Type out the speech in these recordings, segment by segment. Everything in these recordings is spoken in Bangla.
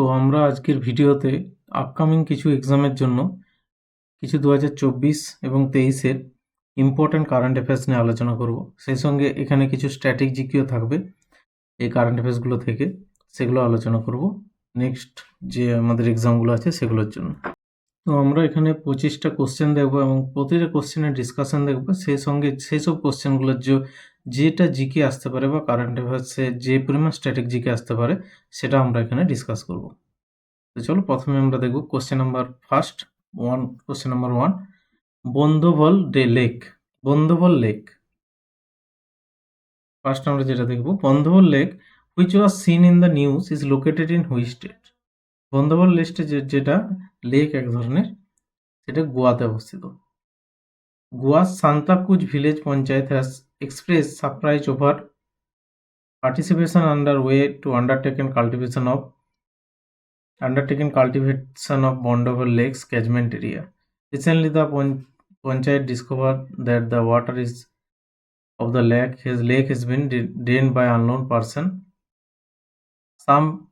তো আমরা আজকের ভিডিওতে আপকামিং কিছু এক্সামের জন্য কিছু দু হাজার চব্বিশ এবং তেইশের ইম্পর্ট্যান্ট কারেন্ট অ্যাফেয়ার্স নিয়ে আলোচনা করব। সেই সঙ্গে এখানে কিছু স্ট্যাটিক জিকিও থাকবে এই কারেন্ট অ্যাফেয়ার্সগুলো থেকে, সেগুলো আলোচনা করব। নেক্সট যে আমাদের এক্সামগুলো আছে সেগুলোর জন্য। তো আমরা এখানে পঁচিশটা কোশ্চেন দেখব এবং প্রতিটা কোশ্চেনের ডিসকাশন দেখব। সেই সঙ্গে সেই সব কোশ্চেনগুলোর যে যেটা জিকে আসতে পারে বা কারেন্ট অ্যাফেয়ার্সে যে পরিমাণ স্ট্যাটিক জিকে আসতে পারে, সেটা আমরা এখানে ডিসকাস করব। তো চলো প্রথমে আমরা দেখব question number first one question number one Bondvol day lake Bondvol lake first আমরা যেটা দেখব Bondvol lake which was seen in the news is located in which state Bondvol লিস্টে যেটা লেক এক ধরনের, সেটা গোয়াতে অবস্থিত। Goa Santacruz village panchayat has express surprise over participation underway to undertaken cultivation of undertaken cultivation of Bondover Lakes catchment area. Recently, the Pan Panchayat discovered that the water is of the lake, his lake has been drained by unknown person. Some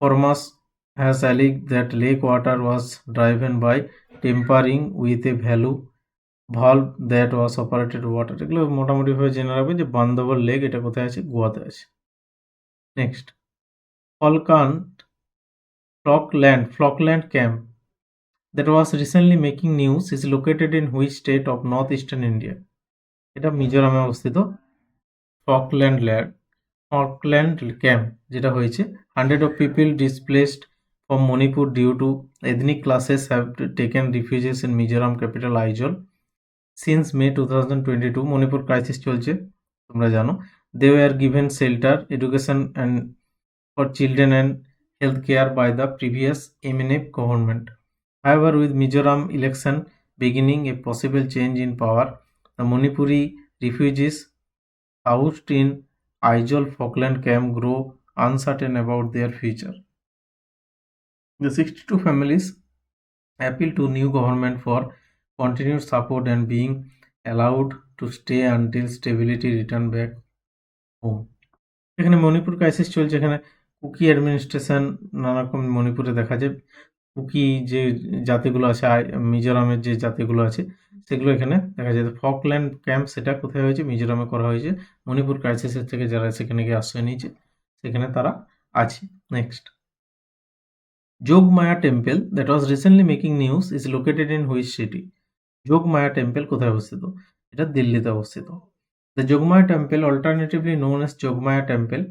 farmers has alleged that lake water was driven by tampering with a value valve that was operated water এগুলো মোটামুটিভাবে জেনে রাখবে যে বান্দরবন লেক এটা কোথায় আছে? গোয়াতে আছে। Next Falkland Falkland Falkland camp that was recently making making is located in in state of north eastern India এটা মিজোরামে অবস্থিত। ফকল্যান্ড ল্যান্ড ফকল্যান্ড ক্যাম্প যেটা হয়েছে। Hundred of people displaced from Manipur due to ethnic clashes have taken refuges in Mizoram capital Aizawl Since May two thousand twenty two Manipur crisis চলছে তোমরা জানো they are given shelter education and for children and health care by the previous MNF government However, with Mizoram election beginning a possible change in power, the Manipuri refugees housed in Aizawl Falkland camp grow uncertain about their future. The 62 families appeal to new government for continued support and being allowed to stay until stability return back home. এখানে মণিপুর ক্রাইসিস চলছে। এখানে কুকি অ্যাডমিনিস্ট্রেশন নানা রকম মণিপুরে দেখা যায়। কুকি যে জাতিগুলো আছে মিজোরামের যে জাতিগুলো আছে, সেগুলো এখানে দেখা যায়। ফকল্যান্ড ক্যাম্প সেটা কোথায় হয়েছে? মিজোরামে করা হয়েছে। মণিপুর ক্রাইসিসের থেকে যারা সেখানে গিয়ে আশ্রয় নিয়েছে, সেখানে তারা আছে। Next Yogmaya temple that was recently making news is located in which city Yogamaya temple কোথায় অবস্থিত এটা দিল্লিতে অবস্থিত the Yogmaya temple alternatively known as Yogmaya temple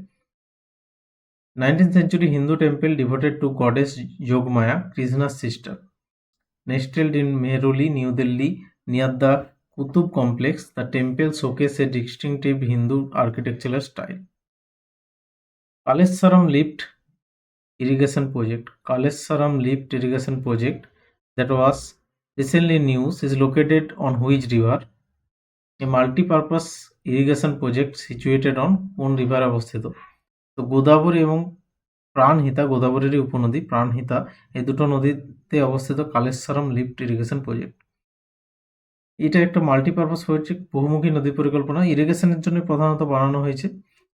19th century Hindu temple devoted to goddess Yogmaya, Krishna's sister. Nestled in Mehruli, New Delhi, near the Qutub complex, the temple showcases a distinctive Hindu architectural style. Kaleswaram lift irrigation project. Kaleswaram lift irrigation project that was recently news is located on which river? A multi-purpose irrigation project situated on কোন রিভার অবস্থিত। তো গোদাবরী এবং প্রাণহিতা গোদাবরীরই উপনদী প্রাণহিতা এই দুটো নদীতে অবস্থিত কালেশ্বরম লিফট ইরিগেশন প্রজেক্ট এটা একটা মাল্টিপারপাস প্রজেক্ট বহুমুখী নদী পরিকল্পনা। ইরিগেশনের জন্য প্রধানত বানানো হয়েছে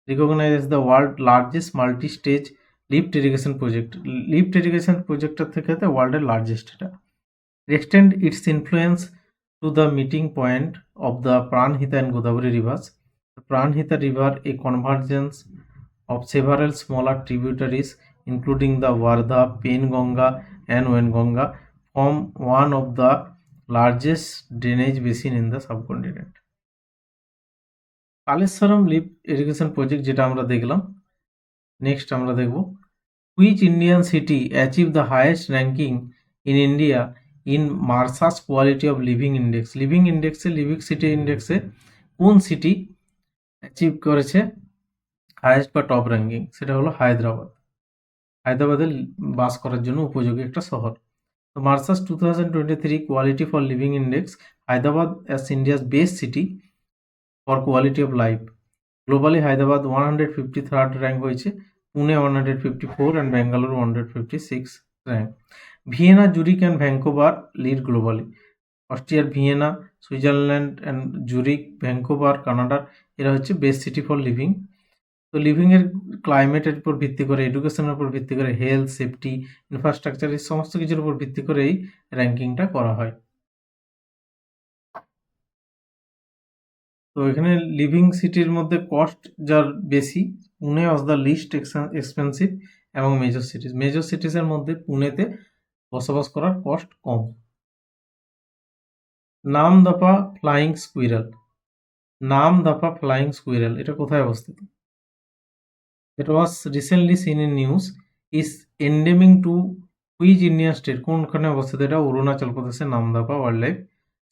recognise the world largest multi stage lift irrigation project lift irrigation প্রজেক্টের থেকে ওয়ার্ল্ডের লার্জেস্ট এটা। Extend its influence to the meeting point of the Pranhita and Godavari rivers. The Pranhita River, a convergence of several smaller tributaries, including the Vardha, Penganga, and Wengonga, form one of the largest drainage basin in the subcontinent. Kaleshwaram lift irrigation project যেটা আমরা দেখলাম নেক্সট আমরা দেখব which Indian city achieve the highest ranking in India in Mercer's quality of living index living ইন্ডেক্সে living city ইন্ডেক্সে কোন সিটি অ্যাচিভ করেছে হায়েস্ট বা টপ র্যাঙ্কিং সেটা হলো হায়দ্রাবাদ। হায়দ্রাবাদে বাস করার জন্য উপযোগী একটা শহর। তো Mercer's two thousand twenty three quality for living index Hyderabad as India's best city for quality of life globally Hyderabad one hundred fifty third rank হয়েছে। Pune one hundred fifty four and Bangalore one hundred fifty six rank Vienna, Zurich and Vancouver lead globally. অস্ট্রিয়ার Vienna, Switzerland and Zurich, Vancouver, কানাডার, এরা হচ্ছে বেস্ট সিটি ফর লিভিং। তো লিভিংয়ের ক্লাইমেটের উপর ভিত্তি করে, এডুকেশনের উপর ভিত্তি করে, হেলথ, সেফটি, ইনফ্রাস্ট্রাকচার, এই সমস্ত কিছুর উপর ভিত্তি করে এই র্যাঙ্কিংটা করা হয়। তো এখানে লিভিং সিটির মধ্যে কস্ট যার বেশি, Pune of the list expensive এবং মেজর সিটিজ। মেজর সিটিজের মধ্যে পুনেতে বসবাস করার কস্ট কম। নাম দাপা ফ্লাইং স্কুইরাল নাম দাপা ফ্লাইং স্কুইরাল এটা কোথায় অবস্থিত? It was recently seen in news, is endemic to which Indian state কোনখানে অবস্থিত? এটা অরুণাচল প্রদেশের নামদাপা ওয়াইল্ড লাইফ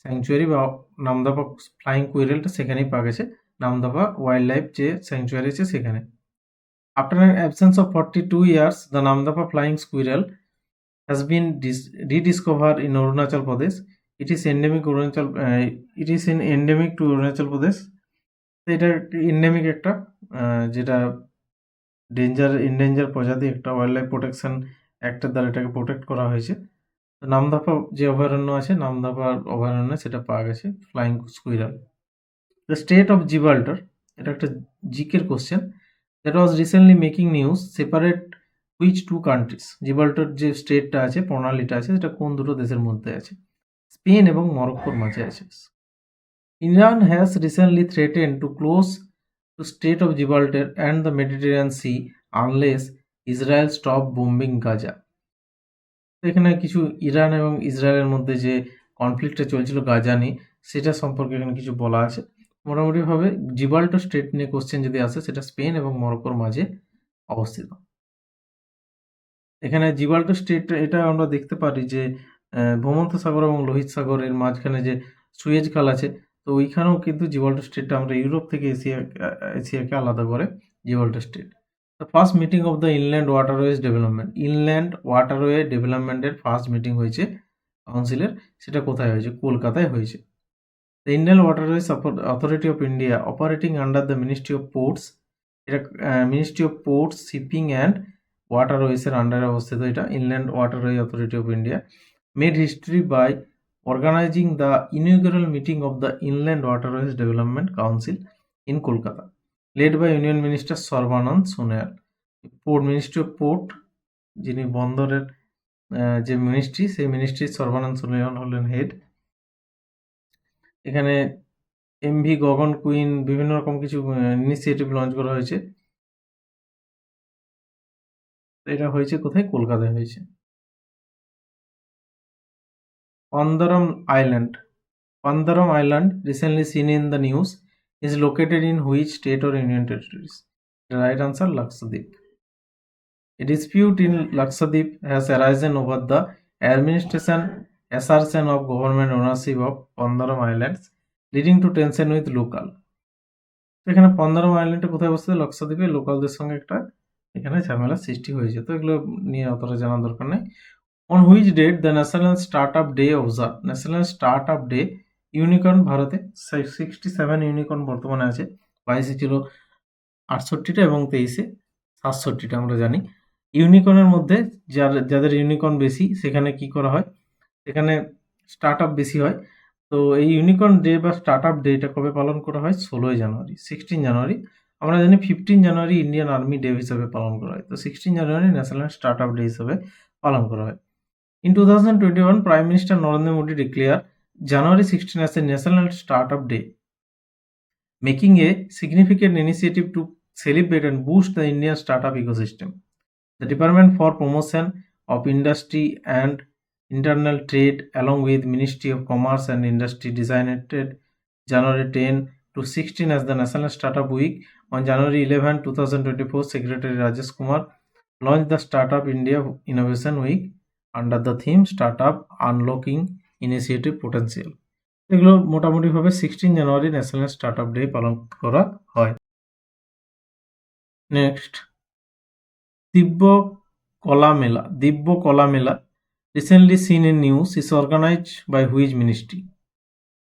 স্যাংচুয়ারি বা নামদাপা ফ্লাইং কুইরেলটা সেখানেই পাওয়া গেছে। নামদাপা ওয়াইল্ড লাইফ যে স্যাংচুয়ারি আছে সেখানে। After absence of forty two years the Namdapha flying squirrel has been dis- rediscovered in Arunachal Pradesh. It is endemic Arunachal. Uh, it is in endemic to Arunachal Pradesh. এটা এন্ডেমিক একটা আহ, যেটা ডেঞ্জার ইনডেঞ্জার প্রজাতি একটা ওয়াইল্ড লাইফ প্রোটেকশন অ্যাক্টের দ্বারা এটাকে প্রোটেক্ট করা হয়েছে তো নামদাপা যে অভয়ারণ্য আছে নামদাপা অভয়ারণ্যে সেটা পাওয়া গেছে flying squirrel the strait of Gibraltar এটা একটা জিকের question that was recently making news separate which two countries Gibraltar যে স্টেটটা আছে, প্রণালীটা আছে, সেটা কোন দুটো দেশের মধ্যে আছে? স্পেন এবং মরক্কোর মাঝে আছে। Iran has recently threaten to close to strait of Gibraltar and the Mediterranean sea unless Israel stop bombing Gaza এখানে কিছু ইরান এবং ইসরায়েলের মধ্যে যে কনফ্লিক্টটা চলছিল গাজা নিয়ে সেটা সম্পর্কে এখানে কিছু বলা আছে। মোটামুটিভাবে জিবাল্টো স্টেট নিয়ে কোশ্চেন যদি আসে, সেটা স্পেন এবং মরক্কোর মাঝে অবস্থিত। এখানে জিবাল্টো স্টেট এটা আমরা দেখতে পারি যে ভূমধ্য সাগর এবং লোহিত সাগরের মাঝখানে যে সুয়েজ খাল আছে, তো ওইখানেও কিন্তু জিবাল্টো স্টেটটা আমরা ইউরোপ থেকে এশিয়া, এশিয়াকে আলাদা করে Gibraltar strait. The first meeting of the inland waterways development inland waterway ডেভেলপমেন্টের ফার্স্ট মিটিং হয়েছে কাউন্সিলের সেটা কোথায় হয়েছে? কলকাতায় হয়েছে। The Indian waterways authority of India operating under the ministry of ports এটা ministry of ports shipping and ওয়াটারওয়েজের আন্ডারে অবস্থিত এটা inland waterway authority of India made history by organising the inaugural meeting of the inland waterways development council in Kolkata led by union minister Sarbananda Sonowal port ministry of port যিনি বন্দরের যে মিনিস্ট্রি সেই মিনিস্ট্রি সর্বানন্দ সোনোয়াল হলেন হেড এখানে এমভি গগন কুইন বিভিন্ন রকম কিছু ইনিশিয়েটিভ লঞ্চ করা হয়েছে। এটা হয়েছে কোথায়? কলকাতায় হয়েছে। Pandaram island Pandaram island recently seen in the news is located in which state or union territories right answer Lakshadweep a dispute in Lakshadweep has arisen over the administration assertion of government ownership of Pandaram island leading to tension with local এখানে পন্দরম আইল্যান্ডে কোথায় বসতে লক্সাদ্বীপে লোকালদের সঙ্গে একটা এখানে ঝামেলা সৃষ্টি হয়েছে। তো এগুলো নিয়ে অতটা জানার দরকার নেই। On which date the national start up day observe national start up day unicorn ভারতে সিক্সটি সেভেন ইউনিকর্ন বর্তমানে আছে। বাইশে ছিল আটষট্টিটা এবং তেইশে সাতষট্টিটা আমরা জানি। ইউনিকর্নের মধ্যে যার, যাদের ইউনিকর্ন বেশি, সেখানে কি করা হয়? সেখানে স্টার্ট আপ বেশি হয়। তো এই ইউনিকর্ন ডে বা স্টার্ট আপ ডে এটা কবে পালন করা হয়? ষোলোই জানুয়ারি সিক্সটিন জানুয়ারি আমরা জানি fifteen January Indian army day হিসাবে পালন করা হয় তো sixteen January national start up day হিসাবে পালন করা হয় In 2021, Prime Minister Narendra Modi declared January 16 as a National Startup Day, making a significant initiative to celebrate and boost the Indian startup ecosystem. The Department for Promotion of Industry and Internal Trade, along with Ministry of Commerce and Industry, designated January 10 to 16 as the National Startup Week. On January 11, 2024, Secretary Rajesh Kumar launched the Startup India Innovation Week the theme start up unlocking initiative potential এগুলো মোটামুটিভাবে sixteen January national start up day পালন করা হয়। নেক্সট দিব্য কলা Mela. Divya Kala Mela recently seen in news is organise by which ministry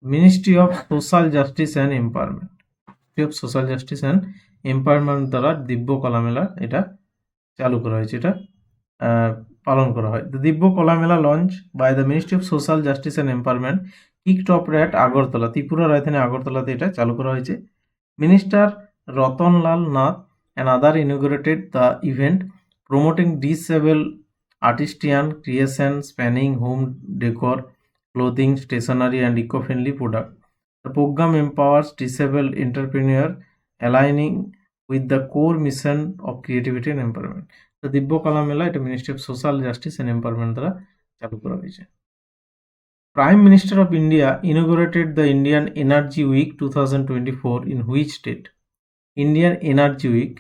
ministry of social justice and empowerment ministry of social justice and empowerment দ্বারা দিব্য কলা মেলা এটা চালু করা হয়েছে এটা পালন করা হয়। The Divya Kala Mela launch by the ministry of social justice and empowerment kick top rat Agartala Tripura রাজধানী আগরতলাতে এটা চালু করা হয়েছে। Minister Ratanlal Nath and other inaugurated the event promoting disabled artisan creation spanning home decor, clothing, stationery, and eco-friendly product. The program empowers disabled entrepreneur aligning with the core mission of creativity and empowerment. তো দিব্য কলা মেলা এটা ministry of social justice and empowerment দ্বারা চালু করা হয়েছে prime minister of India inaugurated the Indian energy week two thousand twenty four in which state Indian energy week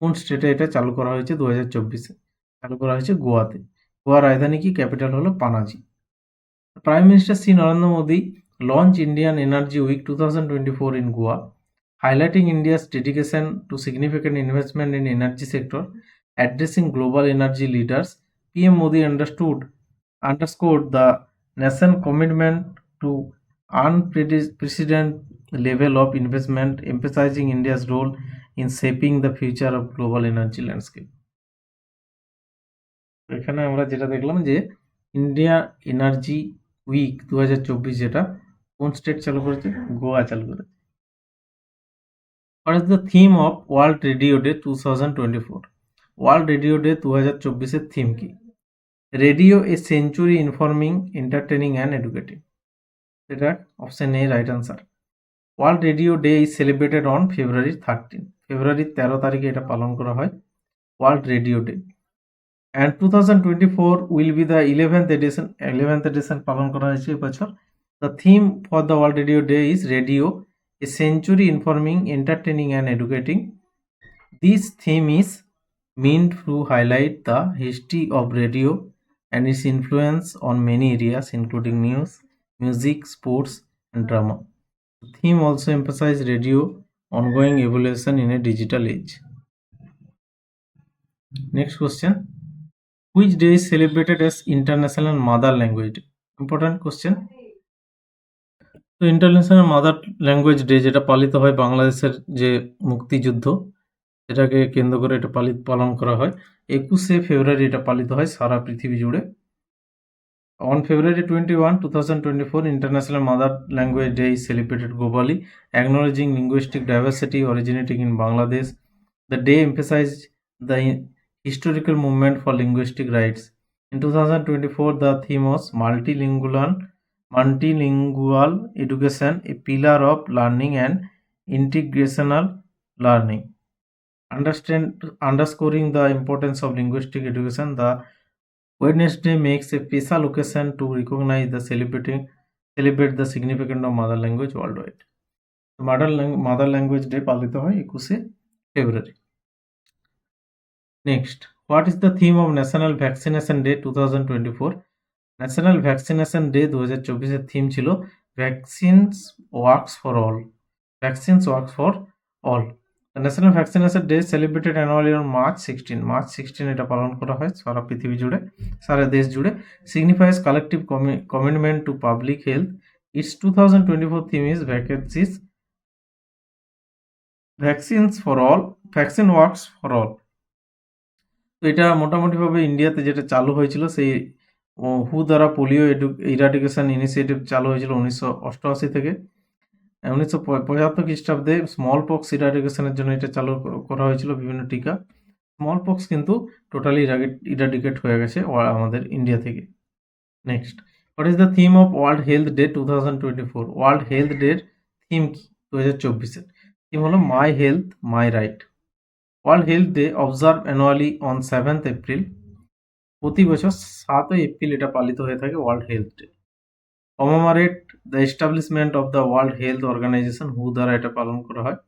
কোন স্টেটে এটা চালু করা হয়েছে? দু হাজার চব্বিশে। চালু করা হয়েছে গোয়াতে। গোয়ার রাজধানী কি? ক্যাপিটাল হলো Panaji. Narendra Modi launch Indian energy week two thousand twenty four in Goa highlighting India's dedication to significant investment in energy sector, addressing global energy leaders, PM Modi understood underscored the nation commitment to unprecedented level of investment, emphasizing India's role in shaping the future of global energy landscape. এখানে আমরা যেটা দেখলাম যে ইন্ডিয়া এনার্জি উইক দু হাজার চব্বিশ যেটা, কোন স্টেট চালু করেছে? গোয়া চালু করেছে। What is the theme of World Radio Day 2024? World radio day দু হাজার চব্বিশের থিম কি? Radio a century informing entertaining and educating এটা option A right answer world radio day is celebrated on February thirteen ফেব্রুয়ারির তেরো তারিখে এটা পালন করা হয়। World radio day And two thousand twenty four will be the eleventh edition eleventh edition পালন করা হয়েছে এবছর the theme for the world radio day is radio a century informing, entertaining, and educating. This theme is meant to highlight the history of radio and its influence on many areas, including news, music, sports, and drama. The theme also emphasizes radio ongoing evolution in a digital age. Next question Which day is celebrated as International Mother Language Day? Important question. তো ইন্টারন্যাশনাল মাদার ল্যাঙ্গুয়েজ ডে যেটা পালিত হয় বাংলাদেশের যে মুক্তিযুদ্ধ, এটাকে কেন্দ্র করে এটা পালিত পালন করা হয় একুশে ফেব্রুয়ারি এটা পালিত হয় সারা পৃথিবী জুড়ে on February twenty one two thousand twenty four international mother language day is celebrated globally acknowledging linguistic diversity originating in Bangladesh the day emphasise the historical movement for linguistic rights. In 2024, the theme was multilingual multilingual education a pillar of learning and integrational learning understand underscoring the importance of linguistic education the wednesday makes a special occasion to recognize the celebrating celebrate the significance of mother language worldwide mother, mother language day পালিত হয় একুশে ফেব্রুয়ারি next what is the theme of national vaccination day two thousand twenty four national vaccination day দু হাজার চব্বিশের থিম ছিল vaccines works for all vaccines works for all national vaccination day celebrated annually on March sixteen March sixteen এটা পালন করা হয় সারা পৃথিবী জুড়ে, সারা দেশ জুড়ে। Signifies collective commitment to public health its two thousand twenty four theme is vacancies vaccines for all vaccine works for all তো এটা মোটামুটিভাবে ইন্ডিয়াতে যেটা চালু হয়েছিল, সেই হু দ্বারা পোলিও এডু ইরাডিকেশন ইনিশিয়েটিভ চালু হয়েছিল উনিশশো অষ্টআশি থেকে। উনিশশো পঁচাত্তর খ্রিস্টাব্দে স্মল পক্স ইরাডিকেশনের জন্য এটা চালু করা হয়েছিল বিভিন্ন টিকা। স্মল পক্স কিন্তু টোটালি ইরাডিকেট হয়ে গেছে আমাদের ইন্ডিয়া থেকে। Next what is the theme of world health day two thousand twenty four world health ডের থিম কি? দু হাজার চব্বিশের। থিম হলো my health my right world health day observe annually on seventh April. প্রতি বছর সাতই এপ্রিল এটা পালিত হয়ে থাকে world health day. Commemorate the establishment of the world health organization, হু দ্বারা এটা পালন করা হয়,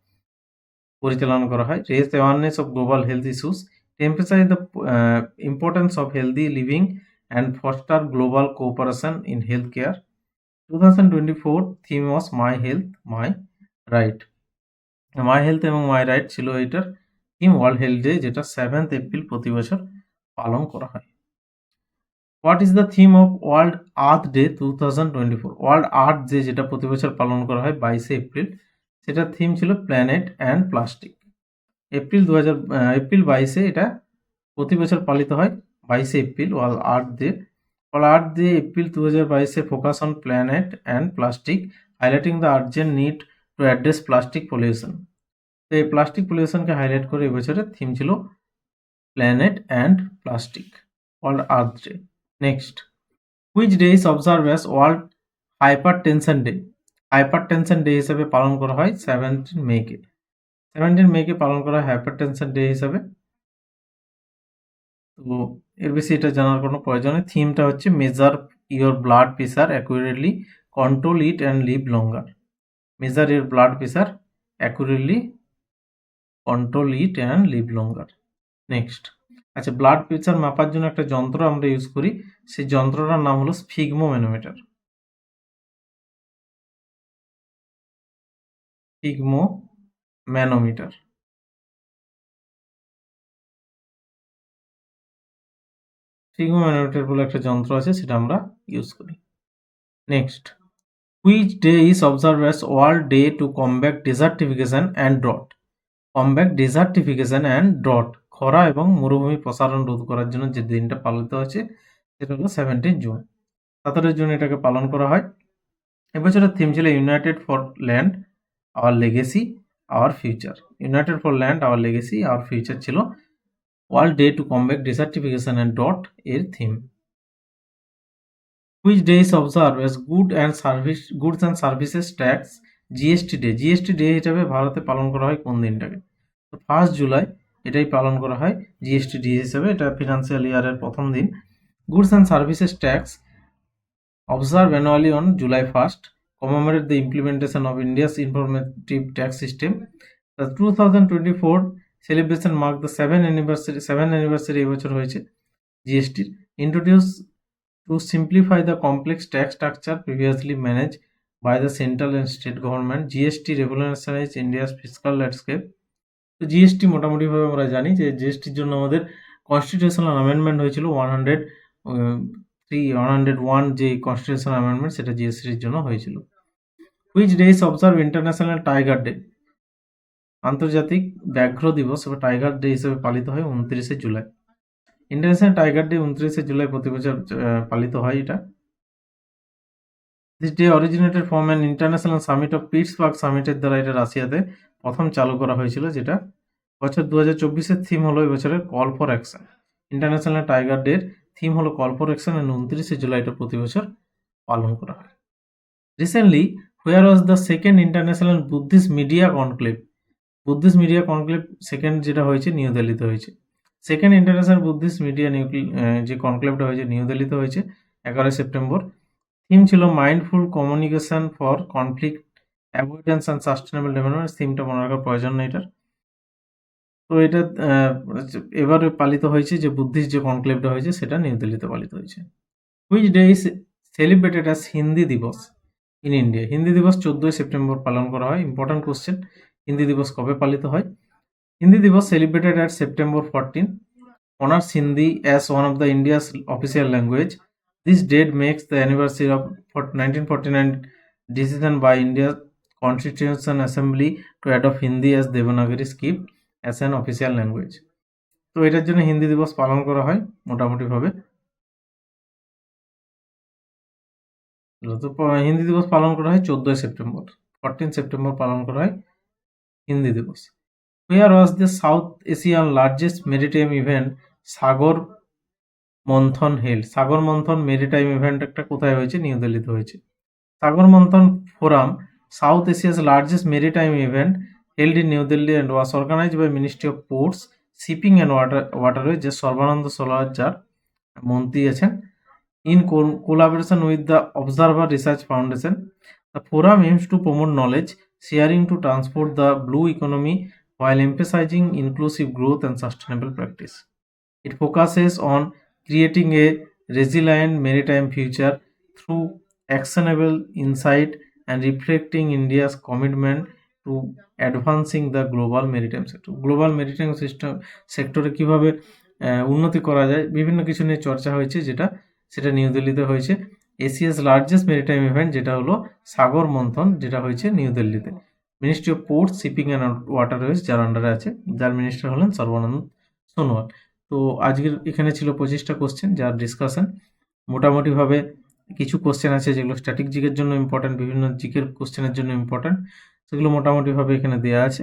পরিচালনা করা হয়। Raise awareness of global health issues emphasize the importance of healthy living and foster global cooperation in health care two thousand twenty four theme was my health my right my health এবং মাই রাইট ছিল এটার থিম ওয়ার্ল্ড হেলথ ডে যেটা সেভেন্থ এপ্রিল প্রতি বছর পালন করা হয়। What is the theme of world earth day two thousand twenty four world earth day যেটা প্রতি বছর পালন করা হয় বাইশে এপ্রিল সেটার থিম ছিল প্ল্যানেট অ্যান্ড প্লাস্টিক এপ্রিল দু হাজার এপ্রিল বাইশে এটা প্রতি বছর পালিত হয়, বাইশে April world earth day world earth day April দু হাজার বাইশে focus on planet and plastic highlighting the urgent need to address plastic pollution তো এই প্লাস্টিক পলিউশনকে হাইলাইট করে এবছরের থিম ছিল planet and plastic world earth day next which day is observe as world hypertension day hypertension day হিসাবে পালন করা হয় সেভেন্টিন মেকে সেভেন্টিন মেকে পালন করা হয় হাইপার টেনশন ডে হিসাবে। তো এর বেশি এটা জানার কোনো প্রয়োজন নেই। থিমটা হচ্ছে measure your blood pressure accurately control it and live longer measure your blood pressure accurately control it and live longer next আচ্ছা ব্লাড প্রেশার মাপার জন্য একটা যন্ত্র আমরা ইউজ করি। সেই যন্ত্রটার নাম হলো sphygmomanometer sphygmomanometer sphygmomanometer বলে একটা যন্ত্র আছে, সেটা আমরা ইউজ করি। Next which day is observe as world day to combat desertification and drought combat desertification and drought, খরা এবং মরুভূমি প্রসারণ রোধ করার জন্য যে দিনটা পালিত হচ্ছে সেটা হলো সেভেন্টিন জুন সতেরো জুন এটাকে পালন করা হয়। এবছরের থিম ছিল united for land our legacy our future united for land our legacy our future ছিল world day to combat desertification and dot এর theme which day is observe as good and service goods and services tax GST day GST day হিসাবে ভারতে পালন করা হয় কোন দিনটাকে? তো ফার্স্ট জুলাই এটাই পালন করা হয় জিএসটি ডে হিসাবে। এটা ফিনান্সিয়াল ইয়ারের প্রথম দিন। Goods and services tax observe annually on July first commemorate the implementation of India's informative tax system two thousand twenty four celebration mark the seven anniversary seven anniversary এবছর হয়েছে জিএসটির introduce to simplify the complex tax structure previously manage by the central and state government GST revolutionized India's fiscal landscape. তো জিএসটি মোটামুটিভাবে আমরা জানি যে জিএসটির জন্য আমাদের কনস্টিটিউশনাল অ্যামেন্ডমেন্ট হয়েছিল one hundred three one hundred one যে কনস্টিটিউশনাল অ্যামেন্ডমেন্ট সেটা জিএসটির জন্য হয়েছিল। Which day is observe international tiger day আন্তর্জাতিক ব্যাঘ্র দিবস বা টাইগার ডে হিসেবে পালিত হয় উনত্রিশে জুলাই। ইন্টারন্যাশনাল টাইগার ডে উনত্রিশে জুলাই প্রতি বছর পালিত হয় এটা। This day originated from an international summit of Pittsburgh সামিটের দ্বারা এটা রাশিয়াতে প্রথম চালু করা হয়েছিল যেটা বছর দু হাজার চব্বিশের থিম হলো এবছরের call for action international tiger day theme হলো কল ফর অ্যাকশন অ্যান্ড উনত্রিশে জুলাই এটা প্রতি বছর পালন করা হয়। Recently where was the second international Buddhist media conclave Buddhist media conclave second যেটা হয়েছে নিউ দিল্লিতে হয়েছে। সেকেন্ড ইন্টারন্যাশনাল বুদ্ধিস্ট মিডিয়া নিউক্লি যে কনক্লেভটা হয়েছে নিউ দিল্লিতে হয়েছে, এগারোই সেপ্টেম্বর থিম ছিল mindful communication for conflict, avoidance and sustainable development. থিমটা মনে রাখার প্রয়োজন নেই এটার। তো এটা এবারে পালিত হয়েছে যে বুদ্ধিস্ট যে কনক্লেভটা হয়েছে সেটা নিউ দিল্লিতে পালিত হয়েছে। Which day is celebrated as Hindi Diwas in India. Hindi দিবস চোদ্দোই সেপ্টেম্বর পালন করা হয়। ইম্পর্টেন্ট কোশ্চেন, হিন্দি দিবস কবে পালিত হয়? Hindi Diwas celebrated at September fourteen. Honours Hindi as one of the India's official language. Makes the anniversary of nineteen forty nine decision by India constitution assembly to adopt Hindi as Devanagari script as an official language তো এটার জন্য হিন্দি দিবস পালন করা হয়, মোটামুটিভাবে। হিন্দি দিবস পালন করা হয় চোদ্দোই সেপ্টেম্বর। ফোরটিন সেপ্টেম্বর পালন করা হয় Hindi Diwas. Where was the south Asian largest maritime event Sagar Manthan held. Sagar মন্থন মেরিটাইম ইভেন্ট একটা কোথায় হয়েছে? নিউ দিল্লিতে হয়েছে। Sagar Manthan forum, south Asia's largest maritime event, held in New Delhi and was organise by ministry of ports shipping and water waterway যে সর্বানন্দ সোলাহার মন্ত্রী আছেন in collaboration with the observer research foundation the forum aims to promote knowledge sharing to transport the blue economy while emphasizing inclusive growth and sustainable practice it focuses on creating a resilient maritime future through actionable insight and reflecting India's commitment to advancing the global maritime sector. Global maritime system সেক্টরে কীভাবে উন্নতি করা যায় বিভিন্ন কিছু নিয়ে চর্চা হয়েছে যেটা সেটা নিউ দিল্লিতে হয়েছে এশিয়াস লার্জেস্ট মেরিটাইম ইভেন্ট যেটা হলো সাগর মন্থন যেটা হয়েছে নিউ দিল্লিতে ministry of port shipping and waterways যার আন্ডারে আছে যার মিনিস্টার হলেন সর্বানন্দ সোনোয়াল তো আজকের এখানে ছিল পঁচিশটা কোশ্চেন যার ডিসকাশন মোটামুটিভাবে কিছু কোশ্চেন আছে যেগুলো স্ট্যাটিক জিকের জন্য ইম্পর্ট্যান্ট বিভিন্ন জিকের কোশ্চেনের জন্য ইম্পর্ট্যান্ট সেগুলো মোটামুটিভাবে এখানে দেওয়া আছে।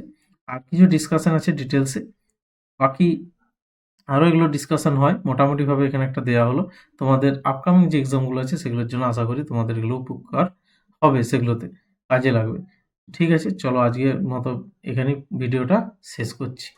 আর কিছু ডিসকাশন আছে ডিটেলসে বাকি আরও এগুলো ডিসকাশন হয়, মোটামুটিভাবে এখানে একটা দেওয়া হলো। তোমাদের আপকামিং যে এক্সামগুলো আছে সেগুলোর জন্য আশা করি তোমাদের এগুলো উপকার হবে, সেগুলোতে কাজে লাগবে। ঠিক আছে, চলো আজকের মতো এখানে ভিডিওটা শেষ করছি।